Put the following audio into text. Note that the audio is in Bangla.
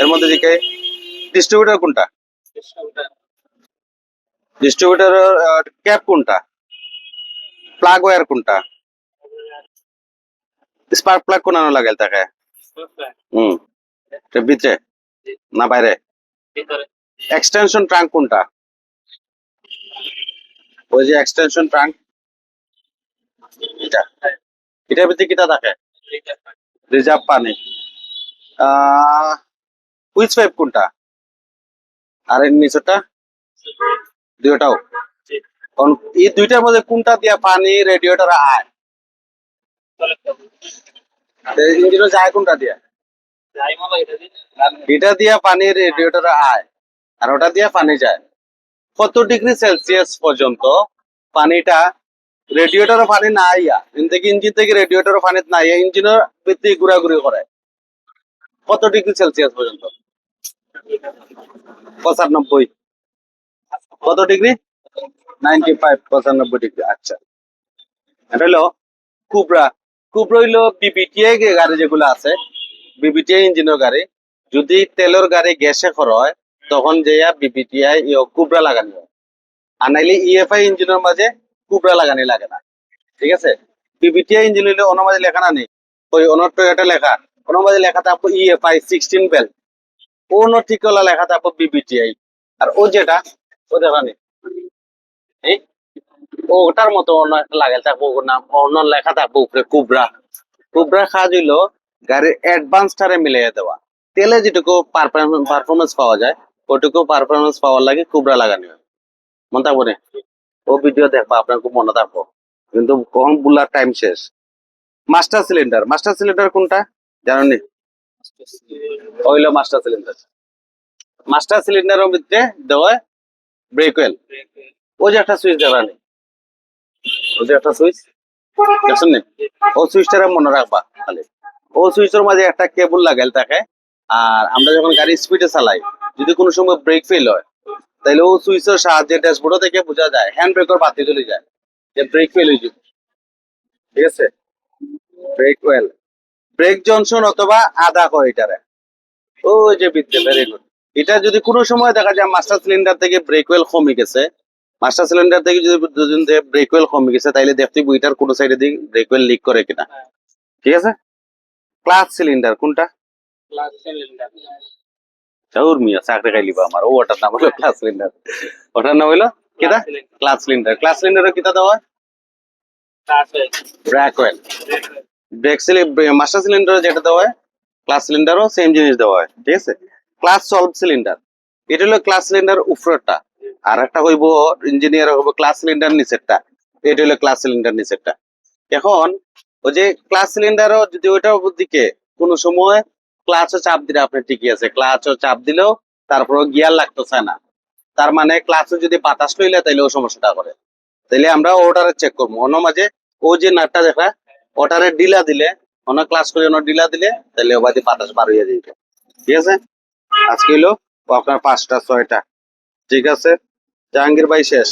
এর মধ্যে দিকে ডিস্ট্রিবিউটর কোনটা? ডিস্ট্রিবিউটর ক্যাপ কোনটা? প্লাগ ওয়্যার কোনটা? স্পার্ক প্লাগ কোন লাগাল থাকে হুম। ভিতরে? না বাইরে? এক্সটেনশন ট্রাঙ্ক কোনটা? ওই যে এক্সটেনশন ট্রাঙ্ক এটা। এটার ভিতরে কিটা থাকে? রিজার্ভ পানি। হুইচ পাইপ কোনটা? আর এর নিচেটা দুইটাও? কারণ এই দুইটার মধ্যে কোনটা দিয়া পানি রেডিয়েটর আয় ইঞ্জিনও যায় কোনটা দিয়া? এটা দিয়া পানি রেডিয়েটর আয় আর ওটা দিয়া পানি যায়। কত ডিগ্রি সেলসিয়াস পর্যন্ত পানিটা রেডিয়েটর পানি না আইয়া থেকে ইঞ্জিন থেকে রেডিয়েটর পানি না আইয়া ইঞ্জিনের ভিত্তি ঘোরাঘুরি করে। কত ডিগ্রি সেলসিয়াস পর্যন্ত? পঁচানব্বই। কত ডিগ্রি? নাইনটি ফাইভ, পঁচানব্বই ডিগ্রি আচ্ছা। এটা হলো কুবরা। কুবরা হইল বিবিটিআই গাড়ি যেগুলো আছে বিবিটিআই ইঞ্জিনের গাড়ি। যদি তেলের গাড়ি গ্যাসে হয়, তখন যেয়া বিবিটিআই কুবরা লাগানি হয়। আর নাইলে ইএফআই ইঞ্জিনের মাঝে কুবরা লাগানি লাগে না। ঠিক আছে? বিবিটিআই ইঞ্জিন হইলে ওনার মাঝে লেখা না নেই। ওই অনর টয়োটা লেখা। ওনার মাঝে লেখা থাকব ইএফআই সিক্সটিন বেল অন্য ঠিকলা লেখা থাকব বিবিটিআই আর ও যেটা, ও দেখা নেই ওটার মতো লাগাল থাকব নাম অন্য লেখা থাকব উপরে, কুবরা। কুবরা কাজ হইল গাড়ির অ্যাডভান্স টারে মিলিয়ে দেওয়া। তেলে যেটুকু পারফরমেন্স পাওয়া যায়, ওটুকু পারফরমেন্স পাওয়ার লাগে কুবরা লাগানি। মনে থাকব না? ও ভিডিও দেখবা, আপনার খুব মনে থাকব। কিন্তু কখন বুলার টাইম শেষ। মাস্টার সিলিন্ডার মাস্টার সিলিন্ডার কোনটা? জানেন ওইলো মাস্টার সিলিন্ডার মাস্টার সিলিন্ডারের ভিতরে দেওয়া ব্রেক ওয়েল ও যে একটা সুইচ দেখা নেই। ও যে একটা সুইচ দেখছেন নি? ও সুইচটা মনে রাখবা খালি। ও সুইচের মাঝে একটা কেবল লাগাইল থাকে। আর আমরা যখন গাড়ি স্পিডে চালাই, যদি কোনো সময় ব্রেক ফেল হয় তাহলে ও সুইচের সাহায্যে ড্যাশবোর্ড থেকে বোঝা যায় হ্যান্ড ব্রেকের বাতি চলে যায়, যে ব্রেক ফেল হয়ে ঠিক আছে? ব্রেক ওয়েল ব্রেক জনসন অথবা আদা হয় এটারে। ওই যে বিদ্যে ভেরি গুড এটা যদি কোনো সময় দেখা যায় মাস্টার সিলিন্ডার থেকে ব্রেক ওয়েল কমে গেছে মাস্টার সিলিন্ডার থেকে যদি দুদিন থেকে ব্রেক ওয়েল কমে গেছে তাইলে দেখতে বইটার কোনো সাইডে দিয়ে ব্রেক ওয়েল লিক করে কিনা। ঠিক আছে? ক্লাস সিলিন্ডার কোনটা? চাউর মিয়া চাকরি খাইলিবা আমার। ও ওটার নাম হলো ক্লাস সিলিন্ডার ওটার নাম হলো কিটা ক্লাস সিলিন্ডার ক্লাস সিলিন্ডারও কিটা দেওয়া হয়? ব্রেক মাস্টার সিলিন্ডার যেটা দেওয়া হয়, ক্লাস সিলিন্ডারও সেম জিনিস দেওয়া হয়, ঠিক আছে? ক্লাস সলভ সিলিন্ডার, এটা হলো ক্লাস সিলিন্ডার উপরেরটা আর একটা হইব ইঞ্জিনিয়ার হইব ক্লাস সিলিন্ডার নিচেরটা, এটা হলো ক্লাস সিলিন্ডার নিচেরটা। এখন, ওই যে ক্লাস সিলিন্ডারও যদি ওইটার দিকে কোনো সময় চাপ দিলে, আপনি ঠিকই আছে ক্লাচও চাপ দিলেও তারপরে গিয়ার লাগতেছে না। তার মানে ক্লাচও যদি বাতাস লইলে তাইলে ও সমস্যাটা করে। তাইলে আমরা ওটারে চেক করব। অন্য মাঝে ও যে নাটটা দেখা ওটারে ডিলা দিলে, অন্য ক্লাস করে অন্য ডিলা দিলে, তাহলে ও বাদে বাতাস বার হয়ে যাবে ঠিক আছে? আজকে হলো আপনার পাঁচটা, ছয়টা। ঠিক আছে? জাহাঙ্গীর ভাই শেষ।